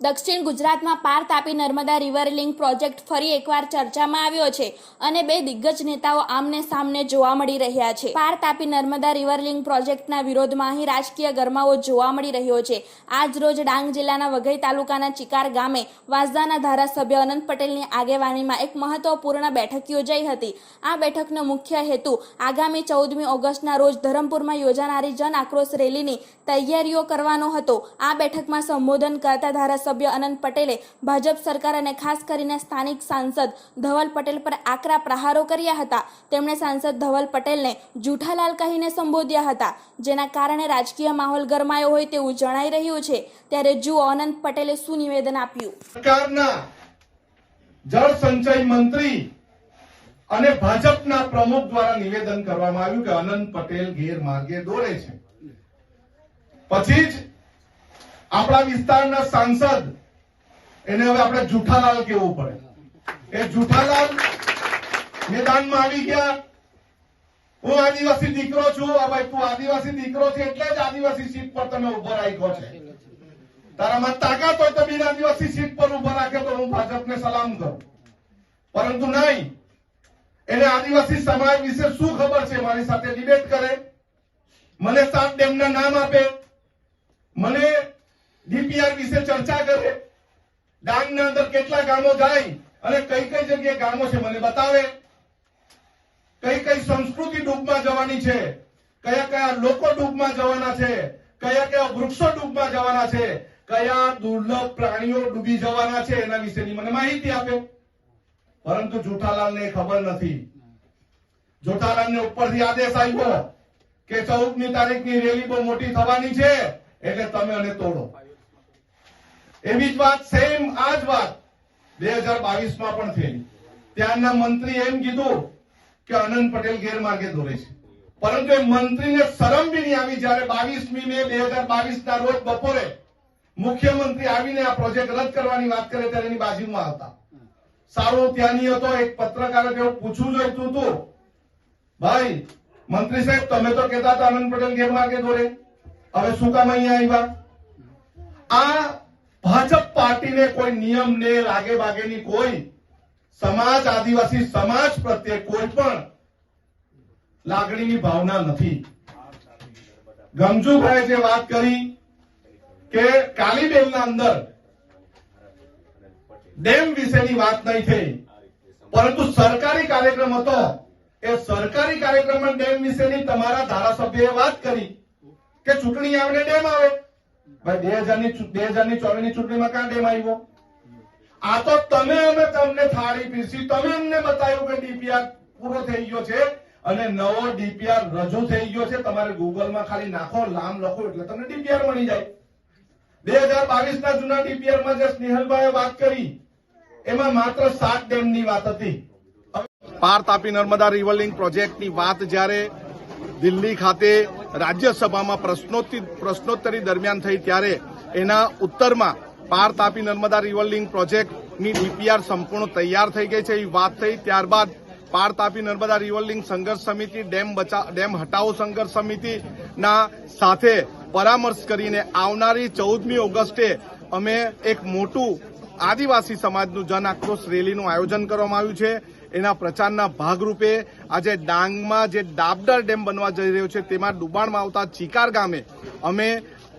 દક્ષિણ ગુજરાતમાં Par Tapi Narmada river link project ફરી એકવાર ચર્ચામાં આવ્યો છે અને બે દિગ્ગજ નેતાઓ આમને સામને જોવા મળી રહ્યા છે. પાર તાપી નર્મદા રિવર લિંક પ્રોજેક્ટના વિરોધમાં અહીં રાજકીય ગરમાવો જોવા મળી રહ્યો છે. આજ રોજ ડાંગ જિલ્લાના વઘઈ તાલુકાના ચિકાર ગામે વાસદાના ધારાસભ્ય અનંત પટેલની આગેવાનીમાં એક મહત્વપૂર્ણ બેઠક યોજાઈ હતી. આ બેઠકનો મુખ્ય હેતુ આગામી ચૌદમી ઓગસ્ટના રોજ ધરમપુરમાં યોજાનારી જન આક્રોશ રેલીની તૈયારીઓ કરવાનો હતો. આ બેઠકમાં સંબોધન કરતા ધારાસભ્ય અનંત પટેલે ભાજપ સરકાર અને ખાસ કરીને સ્થાનિક સાંસદ ધવલ પટેલ પર આકરા પ્રહારો કર્યા હતા. તેમણે સાંસદ ધવલ પટેલને જૂઠાલાલ કહીને સંબોધ્યા હતા. જેના કારણે રાજકીય માહોલ ગરમાયો હોય તેવું જણાઈ રહ્યું છે. ત્યારે જુઓ અનંત પટેલે શું નિવેદન આપ્યું. સરકારના જળ સંચય મંત્રી અને ભાજપના પ્રમુખ દ્વારા નિવેદન કરવામાં આવ્યું કે અનંત પટેલ ગેરમાર્ગે દોરે છે. પછી જ આપણા વિસ્તારના સાંસદ, એને હવે આપણે જુઠાલાલ કેવું પડે. એ જુઠાલાલ મેદાનમાં આવી ગયા. હું આદિવાસી દીકરો છું. આ ભાઈ તું આદિવાસી દીકરો છે એટલે જ આદિવાસી સીટ પર તમે ઊભો રાખ્યો છે. તારામાં તાકાત હોય તો બિન આદિવાસી સીટ પર ઊભા રાખે તો હું ભાજપને સલામ કરું. પરંતુ નહીં. એને આદિવાસી સમાજ વિશે શું ખબર છે મારી સાથે ડિબેટ કરે. મને સાત ડેમના નામ આપે. મને ડીપીઆર વિશે ચર્ચા કરે. ડાંગના અંદર કેટલા ગામો જાય અને કઈ કઈ જગ્યાએ ગામો છે, મને બતાવે. કઈ કઈ સંસ્કૃતિ ડૂબમાં જવાની છે, કયા કયા લોકો ડૂબમાં જવાના છે, કયા કયા વૃક્ષો ડૂબમાં જવાના છે, કયા દુર્લભ પ્રાણીઓ ડૂબી જવાના છે, એના વિશેની મને માહિતી આપે. પરંતુ જુઠાલાલને ખબર નથી. જુઠાલાલને ઉપરથી આદેશ આવ્યો કે ચૌદમી તારીખની રેલી બહુ મોટી થવાની છે, એટલે તમે અને તોડો. એવી જ વાત સેમ આ જ વાત બે હજાર બાવીસમાં પણ થયેલી ત્યાંના મંત્રી એમ કીધું કે અનંત પટેલ ગેરમાર્ગે દોરે છે. પરંતુ એ મંત્રીને શરમ બી નહીં આવી જ્યારે બાવીસમી મે બે હજાર બાવીસ ના રોજ બપોરે મુખ્યમંત્રી આવીને આ પ્રોજેક્ટ રદ કરવાની વાત કરે ત્યારે એની બાજુમાં હતા સારું ત્યાંની હતો, એક પત્રકારે એવું પૂછવું જોઈતું હતું, ભાઈ, મંત્રી સાહેબ, તમે તો કહેતા હતા આનંદ પટેલ ગેરમાર્ગે દોરે. હવે શું કામ અહીંયા આવ્યા? આ ભાજપ પાર્ટીને કોઈ નિયમ ને લાગે બાગેની કોઈ સમાજ, આદિવાસી સમાજ પ્રત્યે કોઈ પણ લાગણીની ભાવના નથી. ગમજુભાઈ જે વાત કરી કે કાલીબેલના અંદર ડેમ વિશેની વાત નહીં થઈ, પરંતુ સરકારી કાર્યક્રમ હતો. એ સરકારી કાર્યક્રમમાં ડેમ વિશેની તમારા ધારાસભ્યએ વાત કરી કે ચૂંટણી આવે ડેમ આવે. ભાઈ, બે હજારની બે હજારની ચોવીસની ચૂંટણીમાં ક્યાં ડેમ આવ્યો? આ તો તમે અમે તમને થાળી પીરસી, તમે અમને બતાવ્યું કે ડીપીઆર પૂરો થઈ ગયો છે અને નવો ડીપીઆર રજૂ થઈ ગયો છે. તમારે ગૂગલમાં ખાલી નાખો લામ લખો એટલે તમને ડીપીઆર મળી જાય. બે હજાર બાવીસ ના જૂના ડીપીઆરમાં જે સ્નેહલભાઈએ વાત કરી, એમાં માત્ર સાત ડેમની વાત હતી. પાર તાપી નર્મદા રિવર લિંક પ્રોજેક્ટની વાત જ્યારે દિલ્હી ખાતે રાજ્યસભામાં પ્રશ્નોત્તરી પ્રશ્નોત્તરી દરમિયાન થઈ ત્યારે એના ઉત્તરમાં પાર તાપી નર્મદા રિવર પ્રોજેક્ટની ડીપીઆર સંપૂર્ણ તૈયાર થઈ ગઈ છે. એ વાત થઈ ત્યારબાદ પાર તાપી નર્મદા રિવર સંઘર્ષ સમિતિ, ડેમ બચા, ડેમ હટાવો સંઘર્ષ સમિતિના સાથે પરામર્શ કરીને આવનારી ચૌદમી ઓગસ્ટે અમે એક મોટું આદિવાસી સમાજનું જન આક્રોશ રેલીનું આયોજન કરવામાં આવ્યું છે. એના પ્રચારના ભાગરૂપે આજે ડાંગમાં જે ડાબડર ડેમ બનવા જઈ રહ્યો છે, તેમાં ડુબાણમાં આવતા ચિકાર ગામે અમે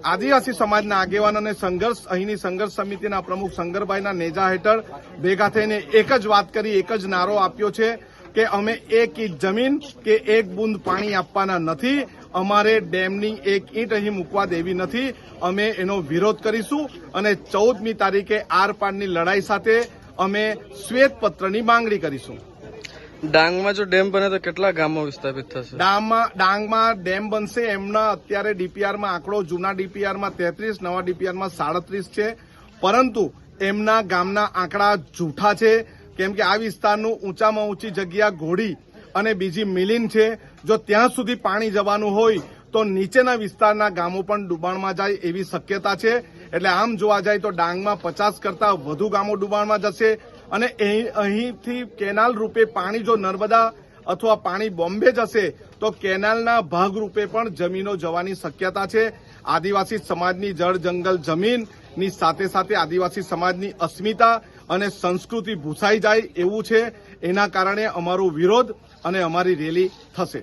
આદિવાસી સમાજના આગેવાન અને સંઘર્ષ, અહીંની સંઘર્ષ સમિતિના પ્રમુખ શંકરભાઈના નેજા હેઠળ ભેગા થઈને એક જ વાત કરી, એક જ નારો આપ્યો છે કે અમે એક ઇંચ જમીન કે એક બુંદ પાણી આપવાના નથી. અમારે ડેમની એક ઈંટ અહીં મૂકવા દેવી નથી. અમે એનો વિરોધ કરીશું અને ચૌદમી તારીખે આરપારની લડાઈ સાથે અમે શ્વેતપત્રની માંગણી કરીશું. ડાંગમાં જો ડેમ બને તો કેટલા ગામો વિસ્થાપિત થશે? ડાંગમાં ડાંગમાં ડેમ બનશે એમના અત્યારે ડીપીઆરમાં આંકડો જૂના ડીપીઆરમાં તેત્રીસ નવા ડીપીઆરમાં સાડત્રીસ છે. પરંતુ એમના ગામના આંકડા જૂઠા છે. કેમ કે આ વિસ્તારનું ઊંચામાં ઊંચી જગ્યા ઘોડી અને બીજી મિલિન છે. જો ત્યાં સુધી પાણી જવાનું હોય તો નીચેના વિસ્તારના ગામો પણ ડુબાણમાં જાય એવી શક્યતા છે. એટલે આમ જોવા જાય તો ડાંગમાં પચાસ કરતા વધુ ગામો ડુબાણમાં જશે અને અહીં- અહીંથી કેનાલ રૂપે પાણી જો નર્મદા અથવા પાણી બોમ્બે જશે તો કેનાલના ભાગરૂપે પણ જમીનો જવાની શક્યતા છે. આદિવાસી સમાજની જળ જંગલ જમીનની સાથે સાથે આદિવાસી સમાજની અસ્મિતા અને સંસ્કૃતિ ભૂસાઈ જાય એવું છે. એના કારણે અમારો વિરોધ અને અમારી રેલી થશે.